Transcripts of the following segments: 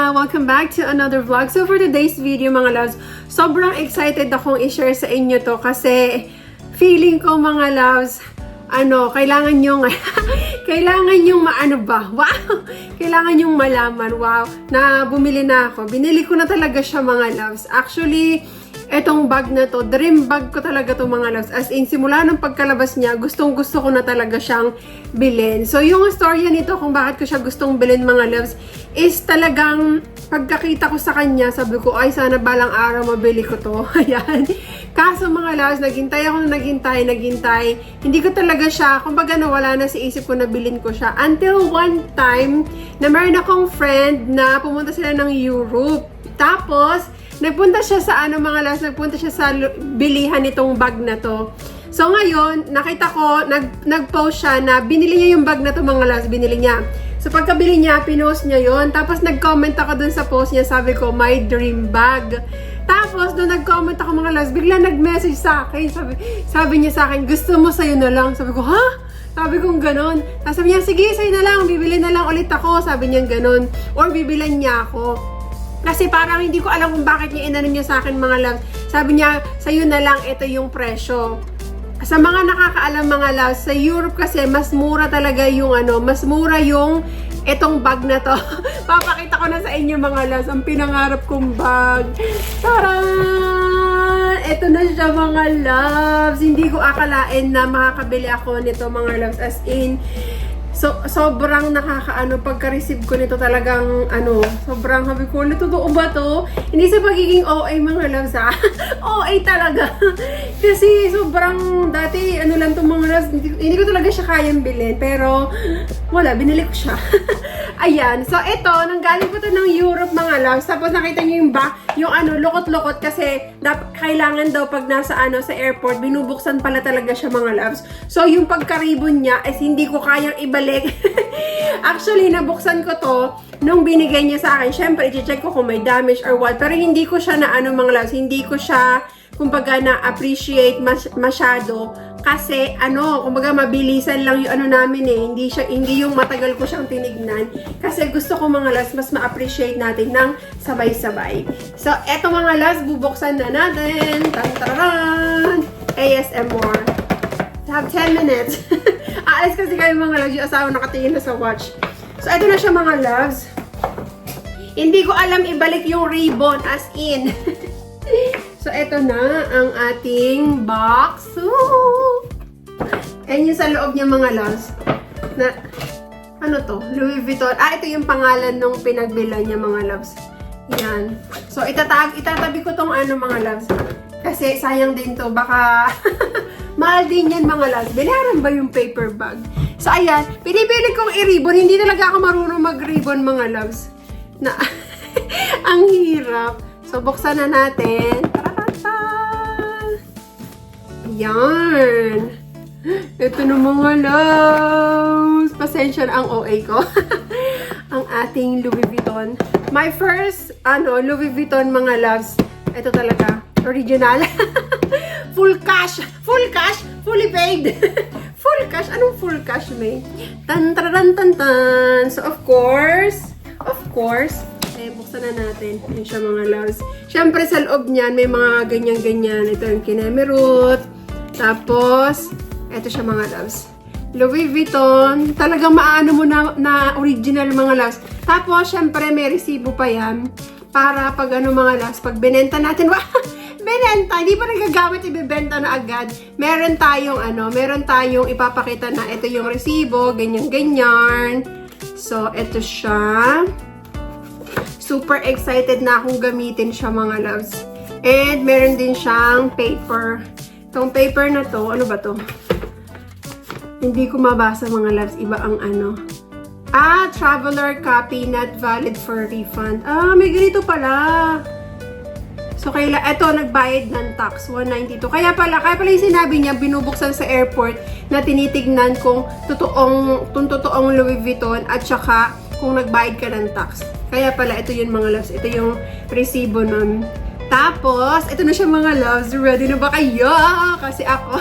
Channel. Welcome back to another vlog. So for today's video mga loves, sobrang excited akong i-share sa inyo to kasi feeling ko mga loves, ano, kailangan yung kailangan yung maano ba? Wow! Kailangan yung malaman. Wow! Na bumili na ako. Binili ko na talaga siya mga loves. Actually, etong bag na to, dream bag ko talaga to mga loves. As in, simula ng pagkalabas niya, gustong gusto ko na talaga siyang bilhin. So, yung storya nito kung bakit ko siya gustong bilhin mga loves, is talagang pagkakita ko sa kanya, sabi ko, ay sana balang araw mabili ko to. Ayan. Kaso mga loves, naghintay ako na naghintay, naghintay. Hindi ko talaga siya, kumbaga nawala na sa isip ko na bilhin ko siya. Until one time, na meron akong friend na pumunta sila ng Europe. Tapos, Nagpunta siya sa ano mga loves, nagpunta siya sa bilihan nitong bag na to. So ngayon, nakita ko, nag, nag-post siya na binili niya yung bag na to mga loves, binili niya. So pagkabili niya, pinost niya yon Tapos nag-comment ako dun sa post niya, sabi ko, my dream bag. Tapos, nung nag-comment ako mga loves, bigla nag-message sa akin. Sabi, sabi niya sa akin, gusto mo sa'yo na lang. Sabi ko, ha? Sabi kong ganon. Tapos sabi niya, sige, sa'yo na lang, bibili na lang ulit ako. Sabi niya ganon. Or bibilan niya ako. Kasi parang hindi ko alam kung bakit niya inano niya sa akin mga loves. Sabi niya, sa'yo na lang, ito yung presyo. Sa mga nakakaalam mga loves, sa Europe kasi mas mura talaga yung ano, mas mura yung itong bag na to. Papakita ko na sa inyo mga loves, ang pinangarap kong bag. Taran! Ito na siya mga loves. Hindi ko akalain na makakabili ako nito mga loves. As in, So, sobrang nakakaano pagka-receive ko nito talagang ano, sobrang sabi ko, "Ano, totoo ba to? Hindi sa pagiging OA mga loves ha. OA talaga. Kasi sobrang dati ano lang tong mga loves, hindi, hindi ko talaga siya kayang bilhin. Pero wala, binili ko siya. Ayan. So, ito, nanggaling ko to ng Europe mga loves. Tapos nakita niyo yung ba, yung ano, lukot-lukot kasi dap, kailangan daw pag nasa ano sa airport, binubuksan pala talaga siya mga loves. So, yung pagkaribon niya is hindi ko kayang ibalik. Actually, nabuksan ko to nung binigay niya sa akin. Syempre, i-check ko kung may damage or what. Pero hindi ko siya na ano mga loves, hindi ko siya kumbaga na-appreciate mas- masyado kasi ano, kumbaga mabilisan lang yung ano namin eh. Hindi siya hindi yung matagal ko siyang tinignan kasi gusto ko mga loves mas ma-appreciate natin ng sabay-sabay. So, eto mga loves, bubuksan na natin. Tantaran! ASMR. Have 10 minutes. Aalis kasi kayo mga loves, yung asawa nakatingin na sa watch. So, eto na siya mga loves. Hindi ko alam ibalik yung ribbon as in. so, eto na ang ating box. Ooh! And yung sa loob niya mga loves. Na, ano to? Louis Vuitton. Ah, ito yung pangalan nung pinagbilan niya mga loves. Yan. So, itatag, itatabi ko tong ano mga loves. Kasi sayang din to. Baka mahal din yan mga loves. Binayaran ba yung paper bag? So, ayan. Pinipili kong i-ribbon. Hindi talaga ako marunong mag-ribbon mga loves. Na, ang hirap. So, buksan na natin. Tararata! Yan. Ito na mga loves. Pasensya ang OA ko. ang ating Louis Vuitton. My first, ano, Louis Vuitton mga loves. Ito talaga. Original. full cash. Full cash. Fully paid. full cash. Anong full cash, may? Tan, tan, tan, tan. So, of course, of course, eh, buksan na natin. Yan siya mga loves. Siyempre, sa loob niyan, may mga ganyan-ganyan. Ito yung kinemerut. Tapos, ito siya mga loves. Louis Vuitton. Talagang maano mo na, na original mga loves. Tapos, syempre, may resibo pa yan. Para pag ano mga loves, pag binenta natin, wah! Binenta, hindi pa nagagamit, ibibenta na agad. Meron tayong ano, meron tayong ipapakita na ito yung resibo, ganyan-ganyan. So, ito siya. Super excited na akong gamitin siya mga loves. And meron din siyang paper. Itong paper na to, ano ba to? Hindi ko mabasa mga loves, iba ang ano. Ah, traveler copy not valid for refund. Ah, may ganito pala. So, kaila, eto, nagbayad ng tax, 192. Kaya pala, kaya pala yung sinabi niya, binubuksan sa airport na tinitignan kung totoong, kung totoong Louis Vuitton at saka kung nagbayad ka ng tax. Kaya pala, ito yun mga loves. Ito yung resibo nun. Tapos, ito na siya mga loves. Ready na ba kayo? Kasi ako,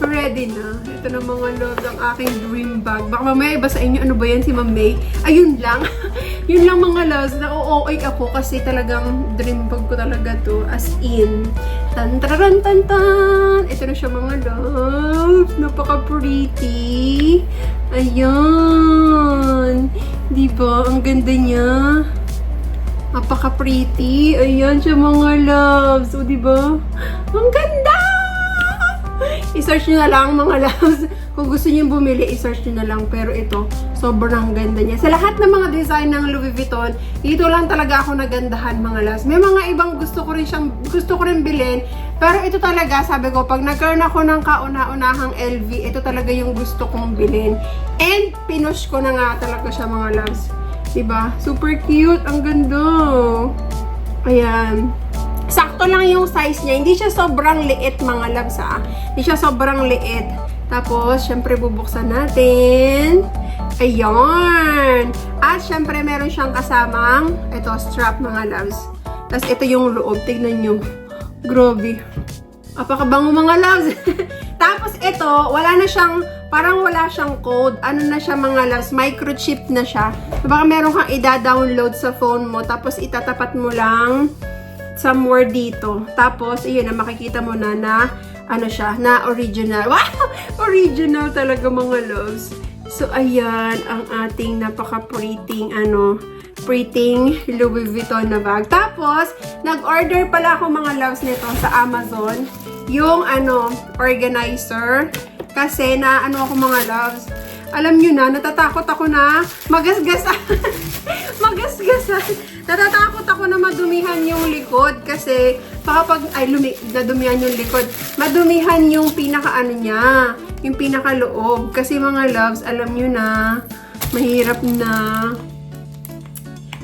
ready na. Ito na mga loves, ang aking dream bag. Baka mamaya iba sa inyo, ano ba yan si Ma'am May? Ayun lang. Yun lang mga loves, na OOA ako kasi talagang dream bag ko talaga to. As in, tan taran tan tan. Ito na siya mga loves. Napaka-pretty. Ayan. Diba? Ang ganda niya. Napaka-pretty. Ayan siya mga loves. O, diba? Ang ganda! I-search nyo na lang mga loves. Kung gusto nyo bumili, i-search nyo na lang. Pero ito, sobrang ganda niya. Sa lahat ng mga design ng Louis Vuitton, dito lang talaga ako nagandahan mga loves. May mga ibang gusto ko rin siyang, gusto ko rin bilhin. Pero ito talaga, sabi ko, pag nagkaroon ako ng kauna-unahang LV, ito talaga yung gusto kong bilhin. And, pinush ko na nga talaga siya mga loves. Diba? Super cute. Ang ganda. Ayan. Sakto lang yung size niya. Hindi siya sobrang liit mga loves ha. Hindi siya sobrang liit. Tapos, syempre bubuksan natin. Ayan. At syempre meron siyang kasamang ito strap mga loves. Tapos ito yung loob. Tignan nyo. Grabe. Apakabango mga loves. Tapos ito, wala na siyang, parang wala siyang code. Ano na siya mga loves, microchip na siya. Baka meron kang ida-download sa phone mo, tapos itatapat mo lang somewhere dito. Tapos, ayun na, makikita mo na na, ano siya, na original. Wow! Original talaga mga loves. So, ayan, ang ating napaka-pretty, ano, pretty Louis Vuitton na bag. Tapos, nag-order pala ako mga loves nito sa Amazon. Yung, ano, organizer. Kasi, na, ano ako mga loves. Alam nyo na, natatakot ako na magasgasan. magasgasan. Natatakot ako na madumihan yung likod kasi baka pag, ay, lumi, nadumihan yung likod. Madumihan yung pinaka ano niya, yung pinaka loob. Kasi mga loves, alam nyo na, mahirap na.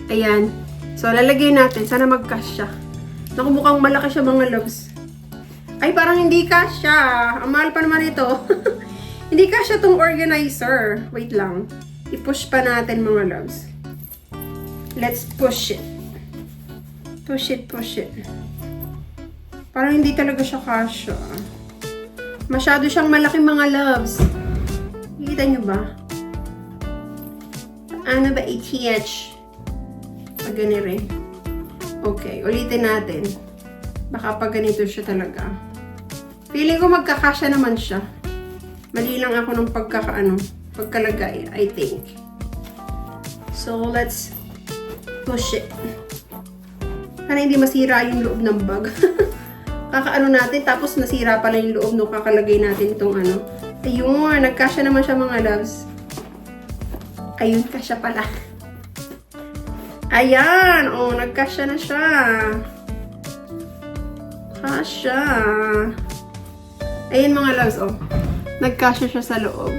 Ayan. So, lalagay natin. Sana mag-cash siya. Naku, mukhang malaki siya mga loves. Ay, parang hindi kasya. Ang mahal pa naman ito. hindi kasya tong organizer. Wait lang. I-push pa natin mga loves. Let's push it. Push it, push it. Parang hindi talaga siya kasya. Masyado siyang malaki mga loves. Nakita nyo ba? Ano ba ATH? Pag ganire. Okay, ulitin natin. Baka pag ganito siya talaga. Feeling ko magkakasya naman siya. Mali lang ako ng pagkakaano, pagkalagay, I think. So, let's push it. Para hindi masira yung loob ng bag. Kakaano natin, tapos nasira pala yung loob nung kakalagay natin itong ano. Ayun, nagkasya naman siya mga loves. Ayun, kasya pala. Ayan, oh, nagkasya na siya. Kasya. Ayun mga loves, oh. Nagkasya siya sa loob.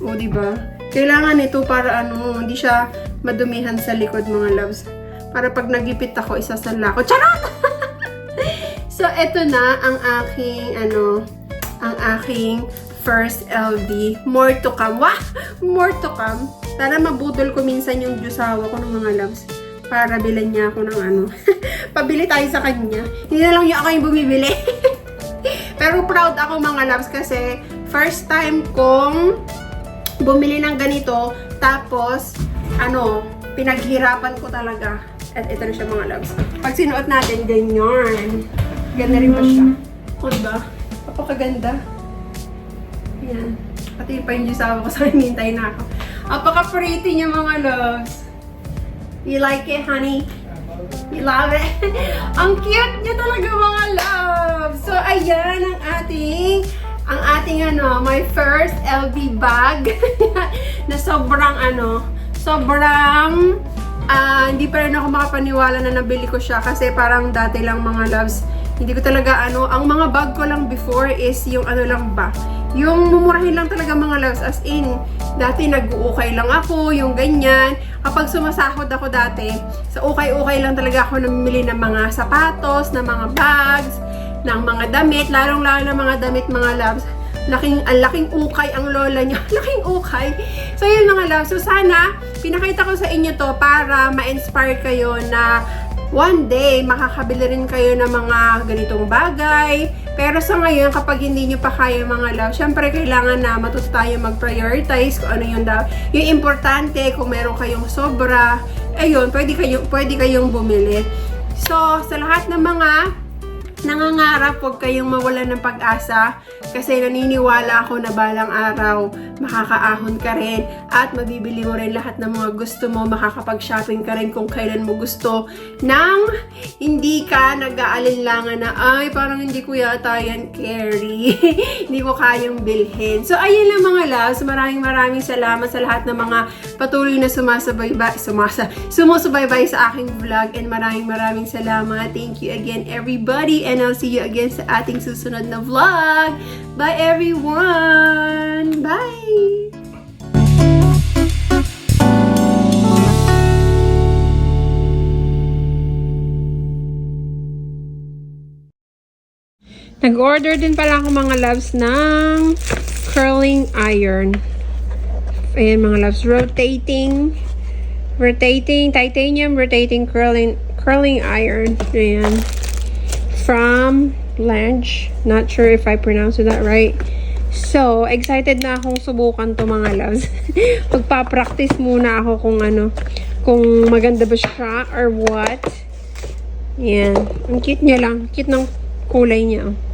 O, di ba? Kailangan ito para ano, hindi siya madumihan sa likod mga loves. Para pag nagipit ako, isasala ko. Charot! so, eto na ang aking, ano, ang aking first LV. More to come. Wah! More to come. Sana mabudol ko minsan yung jusawa ko ng mga loves. Para bilan niya ako ng ano. Pabili tayo sa kanya. Hindi na lang yung ako yung bumibili. Pero proud ako mga loves kasi first time kong bumili ng ganito. Tapos, ano, pinaghirapan ko talaga. At ito na siya mga loves. Pag sinuot natin, ganyan. Ganda rin ba siya? O diba? Napakaganda. Yan. Pati pa yung jusawa ko sa hinintay na ako. Apaka-pretty niya mga loves. You like it, honey? You love it? ang cute niya talaga mga loves. So, ayan ang ating ang ating ano, my first LV bag. Na sobrang ano, sobrang ah, hindi pa rin ako makapaniwala na nabili ko siya kasi parang dati lang mga loves, hindi ko talaga ano, ang mga bag ko lang before is yung ano lang ba, yung mumurahin lang talaga mga loves as in, dati nag-uukay lang ako, yung ganyan. Kapag sumasahod ako dati, sa ukay-ukay lang talaga ako namimili ng mga sapatos, ng mga bags, ng mga damit, lalong-lalo ng mga damit mga loves. Laking, ang laking ukay ang lola niya. laking ukay. So, yun mga loves. So, sana, pinakita ko sa inyo to para ma-inspire kayo na one day, makakabili rin kayo ng mga ganitong bagay. Pero sa ngayon, kapag hindi nyo pa kaya mga love, syempre kailangan na matuto tayo mag-prioritize kung ano yung, da- yung importante, kung meron kayong sobra, ayun, pwede, kayo, pwede kayong bumili. So, sa lahat ng mga nangangarap, huwag kayong mawalan ng pag-asa kasi naniniwala ako na balang araw makakaahon ka rin at mabibili mo rin lahat ng mga gusto mo, makakapag-shopping ka rin kung kailan mo gusto nang hindi ka nag-aalinlangan na ay parang hindi ko yata yan carry hindi ko kayang bilhin. So ayun lang mga loves, maraming maraming salamat sa lahat ng mga patuloy na sumasabaybay, sumasa, sumusubaybay sa aking vlog and maraming maraming salamat. Thank you again everybody and I'll see you again sa ating susunod na vlog. Bye everyone! Bye! Nag-order din pala ako mga loves ng curling iron. Ayan mga loves, rotating rotating titanium rotating curling curling iron. Ayan. From Blanche. Not sure if I pronounced that right. So, excited na akong subukan to mga loves. Magpa-practice muna ako kung ano, kung maganda ba siya or what. Yan. Ang cute niya lang. Cute ng kulay niya. oh.